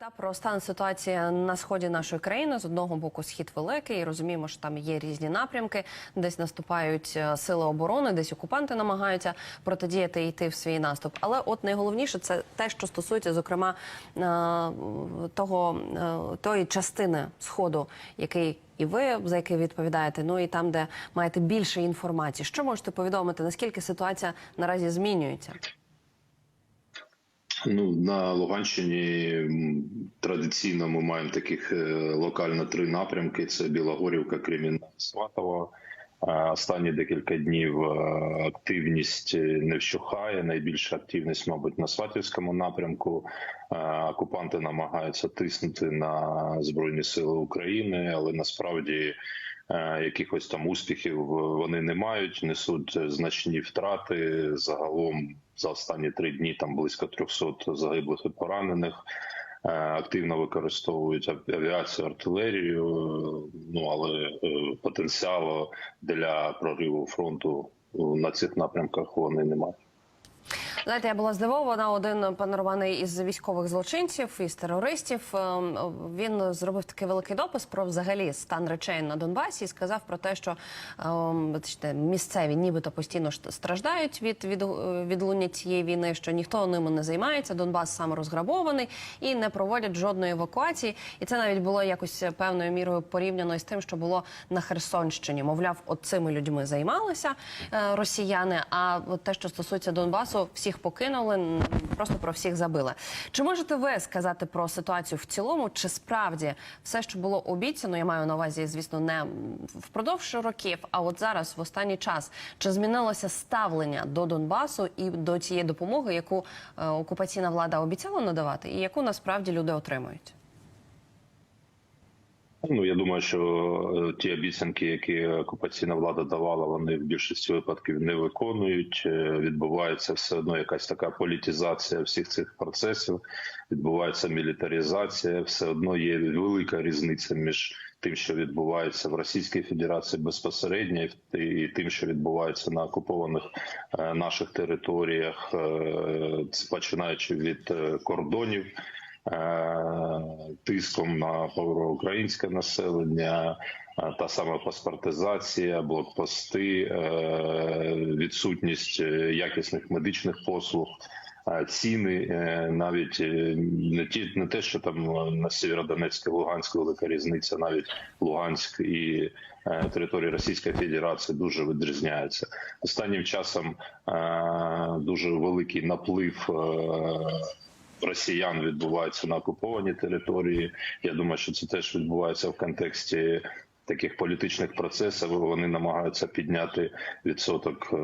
Та про стан ситуації на сході нашої країни з одного боку схід великий, розуміємо, що там є різні напрямки, десь наступають е, сили оборони, десь окупанти намагаються протидіяти і йти в свій наступ. Але от найголовніше це те, що стосується зокрема е, того е, тої частини сходу, який і ви за який відповідаєте, ну і там, де маєте більше інформації. Що можете повідомити? Наскільки ситуація наразі змінюється? Ну на Луганщині традиційно ми маємо таких е, локально три напрямки: це Білогорівка, Кремінна, Сватова. Е, Останні декілька днів е, активність не вщухає. Найбільша активність, мабуть, на Сватівському напрямку. Окупанти намагаються тиснути на збройні сили України, але насправді якихось там успіхів вони не мають, несуть значні втрати. Загалом за останні три дні там близько 300 загиблих і поранених. Е, Активно використовують ав- авіацію, артилерію, е, ну але е, потенціалу для прориву фронту на цих напрямках вони не мають. Знаєте, я була здивована. Один пан Роман із військових злочинців із терористів. ем, Він зробив такий великий допис про взагалі стан речей на Донбасі і сказав про те, що ем, місцеві нібито постійно страждають від, від відлуння цієї війни, що ніхто ними не займається. Донбас сам розграбований і не проводять жодної евакуації. І це навіть було якось певною мірою порівняно із тим, що було на Херсонщині. Мовляв, от цими людьми займалися е, росіяни. А те, що стосується Донбасу, всіх покинули, просто про всіх забили. Чи можете ви сказати про ситуацію в цілому? Чи справді все, що було обіцяно, я маю на увазі, звісно, не впродовж років, а от зараз, в останній час, чи змінилося ставлення до Донбасу і до цієї допомоги, яку е, окупаційна влада обіцяла надавати, і яку насправді люди отримують? Ну я думаю, що е, ті обіцянки, які окупаційна влада давала, вони в більшості випадків не виконують. Е, Відбувається все одно якась така політизація всіх цих процесів. Відбувається мілітаризація. Все одно є велика різниця між тим, що відбувається в Російській Федерації безпосередньо, і тим, що відбувається на окупованих е, наших територіях, починаючи від кордонів тиском на українське населення, е, та сама паспортизація, блокпости, е, відсутність е, якісних медичних послуг. е, Ціни е, навіть е, не ті не те, що там е, на Сєвєродонецьк і Луганськ велика різниця, навіть Луганськ і е, території Російської Федерації дуже відрізняються. Останнім часом е, дуже великий наплив е, росіян відбуваються на окупованій території. Я думаю, що це теж відбувається в контексті таких політичних процесів. Вони намагаються підняти відсоток е,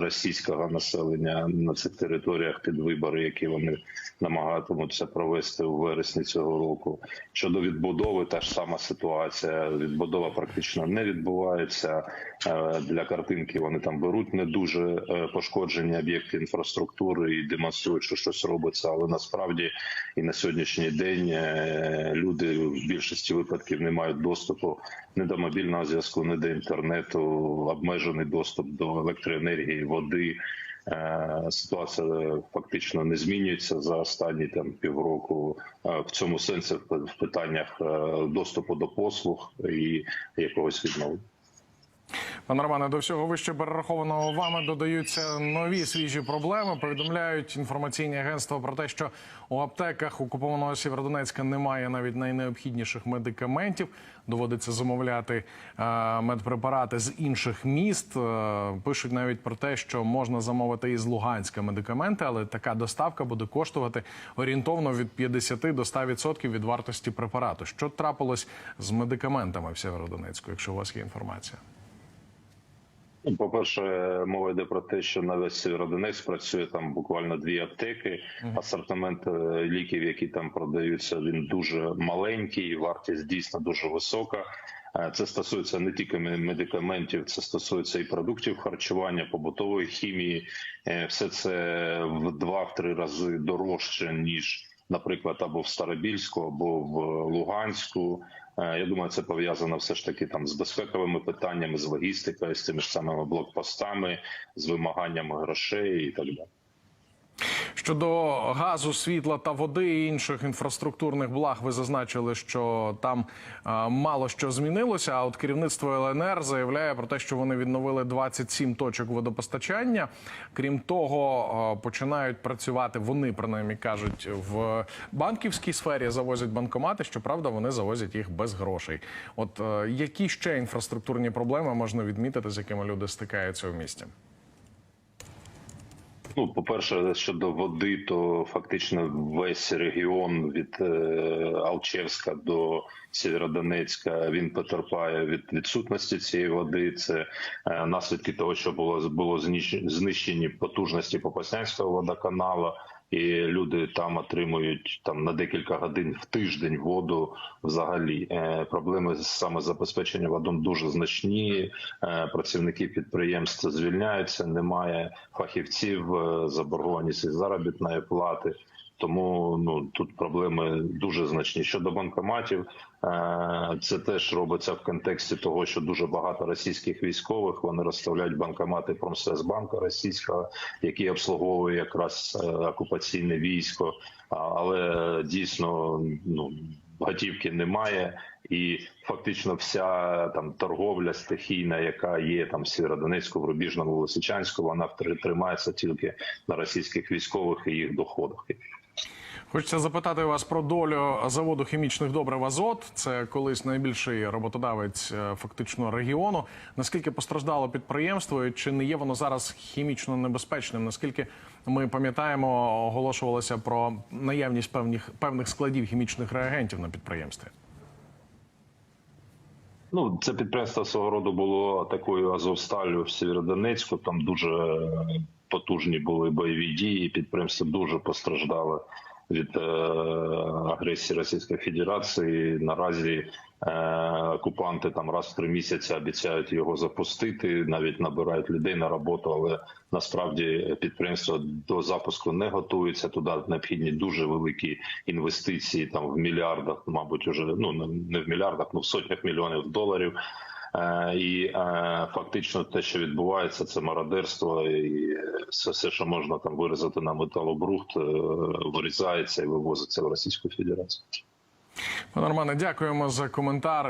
російського населення на цих територіях під вибори, які вони намагатимуться провести у вересні цього року. Щодо відбудови, та ж сама ситуація. Відбудова практично не відбувається. Е, Для картинки вони там беруть не дуже е, пошкоджені об'єкти інфраструктури і демонструють, що щось робиться. Але насправді і на сьогоднішній день люди в більшості випадків не мають доступу не до мобільного зв'язку, не до інтернету, обмежений доступ до електроенергії, води. Е, Ситуація фактично не змінюється за останні там півроку е, в цьому сенсі в питаннях е, доступу до послуг і якогось відновлення. Пане Романе, до всього вище перерахованого вами додаються нові свіжі проблеми. Повідомляють інформаційні агентства про те, що у аптеках окупованого Сєвєродонецька немає навіть найнеобхідніших медикаментів. Доводиться замовляти е, медпрепарати з інших міст. Е, пишуть навіть про те, що можна замовити із Луганська медикаменти, але така доставка буде коштувати орієнтовно від 50 до 100% від вартості препарату. Що трапилось з медикаментами в Сєвєродонецьку, якщо у вас є інформація? Ну, По-перше, мова йде про те, що на весь Сєвєродонецьк працює там буквально дві аптеки. Асортимент е, ліків, які там продаються, він дуже маленький, вартість дійсно дуже висока. Е, Це стосується не тільки медикаментів, це стосується і продуктів харчування, побутової хімії. Е, Все це в два-три рази дорожче ніж, наприклад, або в Старобільську, або в Луганську. Е, Я думаю, це пов'язано все ж таки там з безпековими питаннями, з логістикою, з тими ж самими блокпостами, з вимаганнями грошей і так далі. Щодо газу, світла та води і інших інфраструктурних благ, ви зазначили, що там е, мало що змінилося. А от керівництво ЛНР заявляє про те, що вони відновили 27 точок водопостачання. Крім того, е, починають працювати. Вони принаймні кажуть в банківській сфері. Завозять банкомати. Щоправда, вони завозять їх без грошей. От е, які ще інфраструктурні проблеми можна відмітити, з якими люди стикаються в місті? Ну, по-перше, щодо води, то фактично весь регіон від е, Алчевська до Сєвєродонецька він потерпає від відсутності цієї води. Це е, наслідки того, що було було знищені потужності Попаснянського водоканалу, і люди там отримують там на декілька годин в тиждень воду. Взагалі е, проблеми з самозабезпеченням водом дуже значні. Е, працівники підприємств звільняються, немає фахівців, е, заборгованість із заробітної плати. Тому ну тут проблеми дуже значні. Щодо банкоматів, е, це теж робиться в контексті того, що дуже багато російських військових вони розставляють банкомати Промсвязбанку російського, який обслуговує якраз е, окупаційне військо. Але дійсно ну готівки немає, і фактично вся там торговля стихійна, яка є там в Сєвєродонецьку, в Рубіжному, Лисичанську, вона тримається тільки на російських військових і їх доходах. Хочеться запитати вас про долю заводу хімічних добрив Азот. Це колись найбільший роботодавець е, фактично регіону. Наскільки постраждало підприємство, і чи не є воно зараз хімічно небезпечним? Наскільки ми пам'ятаємо, оголошувалося про наявність певних певних складів хімічних реагентів на підприємстві? Ну, це підприємство свого роду було такою Азовсталлю в Сєвєродонецьку. Там дуже потужні були бойові дії. Підприємство дуже постраждало від е, агресії Російської Федерації. Наразі окупанти там раз в три місяці обіцяють його запустити, навіть набирають людей на роботу, але насправді підприємство до запуску не готується. Туди необхідні дуже великі інвестиції, там в мільярдах, мабуть, уже ну не в мільярдах, ну в сотнях мільйонів доларів. Е, І е, фактично те, що відбувається, це мародерство, і все, що можна там вирізати на металобрухт, е, вирізається і вивозиться в Російську Федерацію. Пане Романе, дякуємо за коментар.